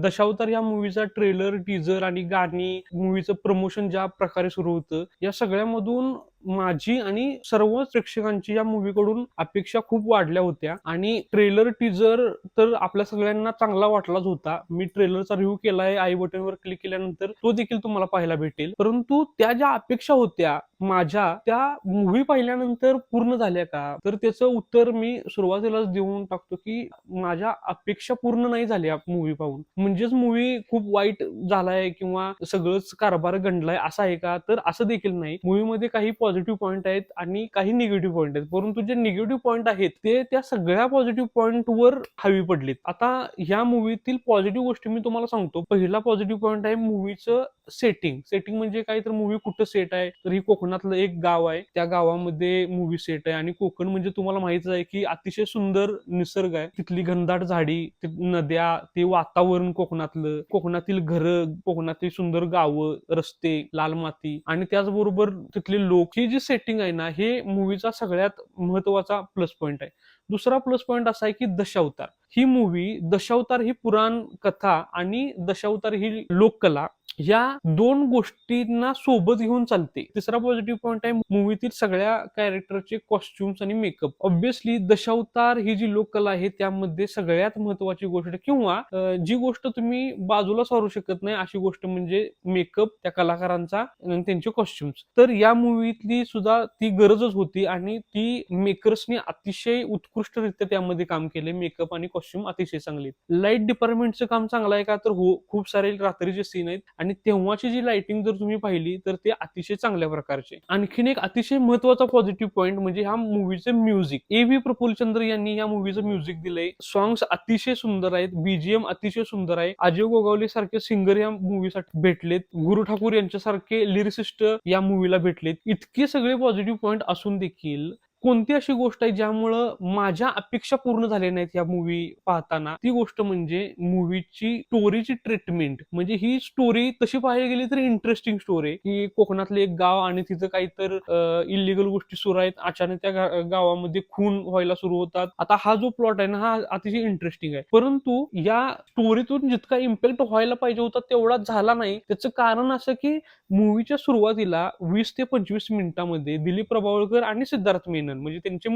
दशावतार या मूवीचा trailer teaser आणि गाणी मूवीचं प्रमोशन ज्या प्रकारे सुरू होतं या सगळ्यामधून माझी आणि सर्व प्रेक्षकांची या मूवीकडून अपेक्षा खूप वाढल्या होत्या. आणि ट्रेलर टीजर तर आपल्या सगळ्यांना चांगला वाटलाच होता. मी ट्रेलरचा रिव्ह्यू केलाय आई बटनवर क्लिक केल्यानंतर तो देखील तुम्हाला पाहायला भेटेल. परंतु त्या ज्या अपेक्षा होत्या माझ्या त्या मूवी पाहिल्यानंतर पूर्ण झाल्या का? तर त्याचं उत्तर मी सुरुवातीलाच देऊन टाकतो की माझ्या अपेक्षा पूर्ण नाही झाल्या मूवी पाहून. म्हणजेच मूवी खूप वाईट झालाय किंवा सगळंच कारभार गंडलाय असं आहे का? तर असं देखील नाही. मूवीमध्ये काही पॉझिटिव्ह पॉईंट आहेत आणि काही निगेटिव्ह पॉईंट आहेत. परंतु जे निगेटिव्ह पॉईंट आहेत ते त्या सगळ्या पॉझिटिव्ह पॉईंटवर हवी पडलीत. आता ह्या मूवीतील पॉझिटिव्ह गोष्टी मी तुम्हाला सांगतो. पहिला पॉझिटिव्ह पॉईंट आहे मूवीचं सेटिंग सेटिंग म्हणजे काय? तर मूवी कुठं सेट आहे? तर ही कोकणातलं एक गाव आहे. त्या गावामध्ये मूवी सेट आहे आणि कोकण म्हणजे तुम्हाला माहितच आहे की अतिशय सुंदर निसर्ग आहे. तिथली घनदाट झाडी नद्या ते वातावरण कोकणातलं. कोकणातील घरं कोकणातील सुंदर गावं रस्ते लाल माती आणि त्याचबरोबर तिथले लोक ही जी सेटिंग आहे ना हे मूवीचा सगळ्यात महत्त्वाचा प्लस पॉईंट आहे. दुसरा प्लस पॉईंट असा आहे की दशावतार. ही मूवी दशावतार ही पुराण कथा आणि दशावतार ही लोककला या दोन गोष्टींना सोबत घेऊन चालते. तिसरा पॉझिटिव्ह पॉईंट आहे मूवीतील सगळ्या कॅरेक्टरचे कॉस्ट्युम्स आणि मेकअप ऑब्विसली दशावतार ही जी लोककला आहे त्यामध्ये सगळ्यात महत्वाची गोष्ट किंवा जी गोष्ट तुम्ही बाजूला सारू शकत नाही अशी गोष्ट म्हणजे मेकअप त्या कलाकारांचा आणि त्यांचे कॉस्ट्युम्स तर या मूवीतली सुद्धा ती गरजच होती आणि ती मेकर्सनी अतिशय उत्कृष्टरित्या त्यामध्ये काम केले मेकअप आणि कॉस्ट्युम अतिशय चांगले लाइट डिपार्टमेंटचं काम चांगलं आहे का? तर हो खूप सारे रात्रीचे सीन आहेत. आणि तेव्हाची जी लाइटिंग जर तुम्ही पाहिली तर ते अतिशय चांगल्या प्रकारचे आणखीन एक अतिशय महत्त्वाचा पॉझिटिव्ह पॉईंट म्हणजे ह्या मूवीचं music A V Prafulla Chandra यांनी या मूवीचं म्युझिक दिलंय. सॉंग्स अतिशय सुंदर आहेत. बीजीएम अतिशय सुंदर आहे. अजय गोगावले सारखे सिंगर या मूवीसाठी भेटलेत. गुरु ठाकूर यांच्यासारखे लिरिसिस्ट या मूवीला भेटलेत. इतके सगळे पॉझिटिव्ह पॉईंट असून देखील कोणती अशी गोष्ट आहे ज्यामुळं माझ्या अपेक्षा पूर्ण झाल्या नाहीत या मूवी पाहताना? ती गोष्ट म्हणजे मूवीची स्टोरीची ट्रीटमेंट म्हणजे ही स्टोरी तशी पाहायला गेली तर इंटरेस्टिंग स्टोरी आहे. की कोकणातले एक गाव आणि तिथं काहीतर इलिगल गोष्टी सुरू आहेत. अचानक त्या गावामध्ये खून व्हायला सुरू होतात. आता हा जो प्लॉट आहे ना हा अतिशय इंटरेस्टिंग आहे. परंतु या स्टोरीतून जितका इम्पॅक्ट व्हायला पाहिजे होता तेवढा झाला नाही. त्याचं कारण असं की मूवीच्या सुरुवातीला वीस ते पंचवीस मिनिटांमध्ये दिलीप प्रभावळकर आणि सिद्धार्थ मेनन म्हणजे त्यांचे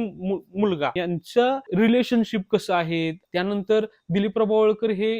मुलगा. यांचं रिलेशनशिप कसं आहे? त्यानंतर दिलीप प्रभावळकर हे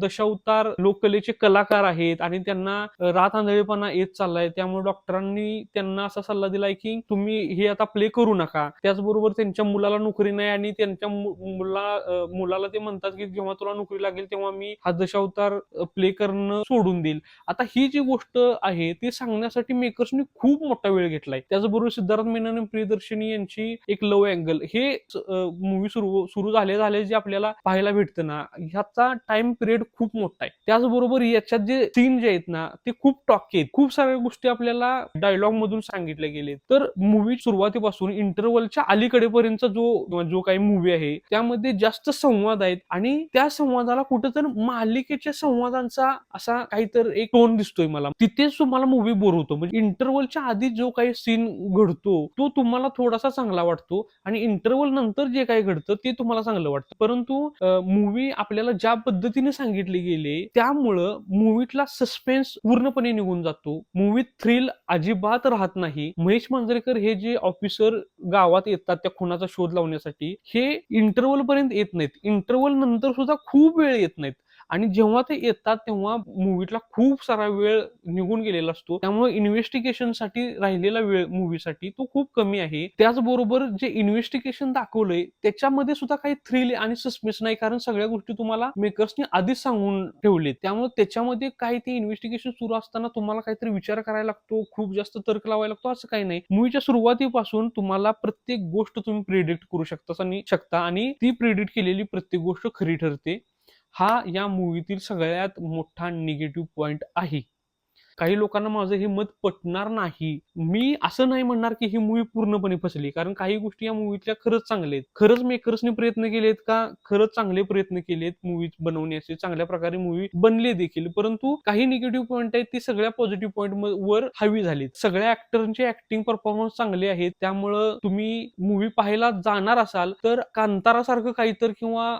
दशावतार लोककलेचे कलाकार आहेत आणि त्यांना रात आंधळेपणा येत चाललाय. त्यामुळे डॉक्टरांनी त्यांना असा सल्ला दिलाय की तुम्ही हे आता प्ले करू नका. त्याचबरोबर त्यांच्या मुलाला नोकरी नाही आणि त्यांच्या मुला मुलाला ते म्हणतात की जेव्हा तुला नोकरी लागेल तेव्हा मी हा दशावतार प्ले करणं सोडून देईल. आता ही जी गोष्ट आहे ती सांगण्यासाठी मेकर्सनी खूप मोठा वेळ घेतलाय. त्याचबरोबर सिद्धार्थ मेनन आणि प्रियदर्शनी यांची एक लव अँगल हे मूवी सुरू सुरू झाले झाले जे आपल्याला पाहायला भेटतं ना ह्याचा टाइम पिरियड खूप मोठा आहे. त्याचबरोबर याच्यात जे सीन जे आहेत ना ते खूप टॉकी आहेत. खूप साऱ्या गोष्टी आपल्याला डायलॉग मधून सांगितल्या गेले तर मूवी सुरुवातीपासून इंटरवलच्या अलीकडेपर्यंतचा जो जो काही मूवी आहे त्यामध्ये जास्त संवाद आहेत आणि त्या संवादाला कुठेतरी मालिकेच्या संवादांचा असा काहीतरी एक टोन दिसतोय मला. तिथेच तुम्हाला मूवी बोर होतो. म्हणजे इंटरवलच्या आधी जो काही सीन घडतो तो तुम्हाला थोडासा चांगला वाटतो आणि इंटरवल नंतर जे काही घडतं ते तुम्हाला चांगलं वाटतं. परंतु मूवी आपल्याला ज्या पद्धतीने सांगितले गेली त्यामुळं मूवीतला सस्पेन्स पूर्णपणे निघून जातो. मूवीत थ्रिल अजिबात राहत नाही. महेश मांजरेकर हे जे ऑफिसर गावात येतात त्या खुनाचा शोध लावण्यासाठी हे इंटरवल पर्यंत येत नाहीत. इंटरवल नंतर सुद्धा खूप वेळ येत नाहीत. आणि जेव्हा ते येतात तेव्हा मूवीतला खूप सारा वेळ निघून गेलेला असतो. त्यामुळे इन्व्हेस्टिगेशनसाठी राहिलेला वेळ मूवीसाठी तो खूप कमी आहे. त्याचबरोबर जे इन्व्हेस्टिगेशन दाखवलंय त्याच्यामध्ये सुद्धा काही थ्रिल आणि सस्पेन्स नाही. कारण सगळ्या गोष्टी तुम्हाला मेकर्सनी आधीच सांगून ठेवले त्यामुळे त्याच्यामध्ये काही ते इन्व्हेस्टिगेशन सुरू असताना तुम्हाला काहीतरी विचार करायला लागतो खूप जास्त तर्क लावायला लागतो असं काही नाही. मूवीच्या सुरुवातीपासून तुम्हाला प्रत्येक गोष्ट तुम्ही प्रिडिक्ट करू शकता आणि शकता आणि ती प्रिडिक्ट केलेली प्रत्येक गोष्ट खरी ठरते. हा या मूवीतील सगळ्यात मोठा निगेटिव्ह पॉइंट आहे. काही लोकांना माझं हे मत पटणार नाही. मी असं नाही म्हणणार की ही मूवी पूर्णपणे फसली. कारण काही गोष्टी या मूवीतल्या खरंच चांगल्या आहेत. खरंच मेकर्सने प्रयत्न केलेत का? खरंच चांगले प्रयत्न केलेत मूवी बनवण्याचे चांगल्या प्रकारे मूवी बनले देखील. परंतु काही निगेटिव्ह पॉईंट आहेत ती सगळ्या पॉझिटिव्ह पॉईंट वर हवी झालीत. सगळ्या ऍक्टरांचे ऍक्टिंग परफॉर्मन्स चांगले आहेत. त्यामुळं तुम्ही मूवी पाहायला जाणार असाल तर कांतारासारखं काहीतर किंवा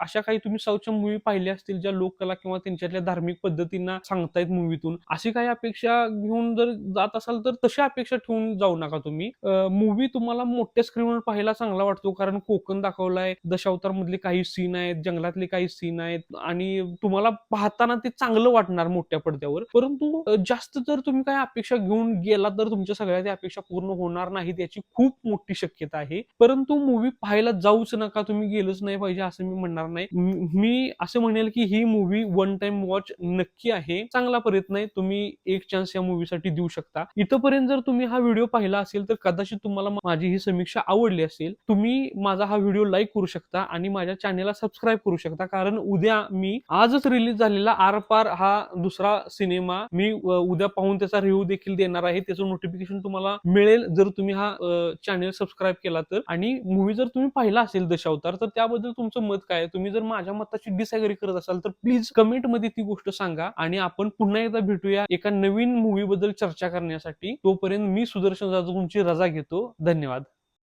अशा काही तुम्ही साऊथच्या मूवी पाहिल्या असतील ज्या लोककला किंवा त्यांच्यातल्या धार्मिक पद्धतींना सांगतायत मूवीतून अशी काही अपेक्षा घेऊन जर जात असाल तर तशा अपेक्षा ठेवून जाऊ नका तुम्ही. मूवी तुम्हाला मोठ्या स्क्रीनवर पाहायला चांगला वाटतो कारण कोकण दाखवलाय दशावतार मधले काही सीन आहेत जंगलातले काही सीन आहेत आणि तुम्हाला पाहताना ते चांगलं वाटणार मोठ्या पडद्यावर. परंतु जास्त जर तुम्ही काही अपेक्षा घेऊन गेला तर तुमच्या सगळ्या त्या अपेक्षा पूर्ण होणार नाहीत याची खूप मोठी शक्यता आहे. परंतु मूवी पाहायला जाऊच नका तुम्ही गेलंच नाही पाहिजे असं मी म्हणणार नाही. मी असं म्हणेल की ही मूवी वन टाइम वॉच नक्की आहे. चांगला प्रयत्न आहे. तुम्ही एक चान्स या मूवीसाठी देऊ शकता. इथंपर्यंत जर तुम्ही हा व्हिडिओ पाहिला असेल तर कदाचित तुम्हाला माझी ही समीक्षा आवडली असेल. तुम्ही माझा हा व्हिडिओ लाईक करू शकता आणि माझ्या चॅनेलला सबस्क्राईब करू शकता. कारण उद्या मी आजच रिलीज झालेला आर पार हा दुसरा सिनेमा मी उद्या पाहून त्याचा रिव्ह्यू देखील देणार आहे. त्याचं नोटिफिकेशन तुम्हाला मिळेल जर तुम्ही हा चॅनेल सबस्क्राईब केला तर. आणि मूवी जर तुम्ही पाहिला असेल दशावतार तर त्याबद्दल तुमचं मत काय? तुम्ही जर माझ्या मताची डिसॅग्री करत असाल तर प्लीज कमेंटमध्ये ती गोष्ट सांगा आणि आपण पुन्हा एकदा भेटू भेटूया एका नवीन मूवी बद्दल चर्चा करण्यासाठी. तोपर्यंत मी सुदर्शन जाधव तुमची रजा घेतो. धन्यवाद.